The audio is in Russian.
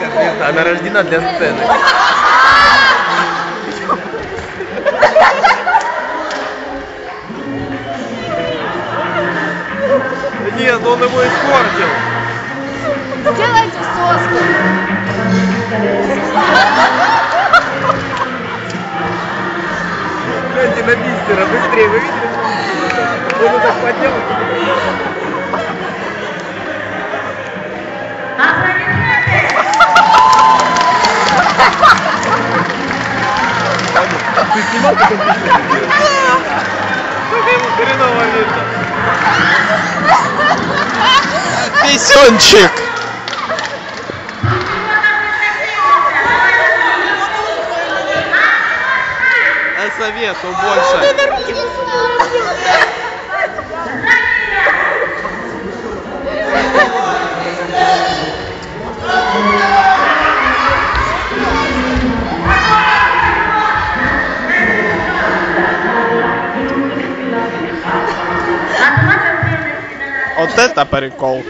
как звезда, она рождена для сцены. Нет, он его испортил. Сделайте соску. Гляньте на мистера, быстрее, вы видели? Он вот так поднял. Ты снимал, ему хреново видно. Писюнчик! А совету больше. O teta pericol.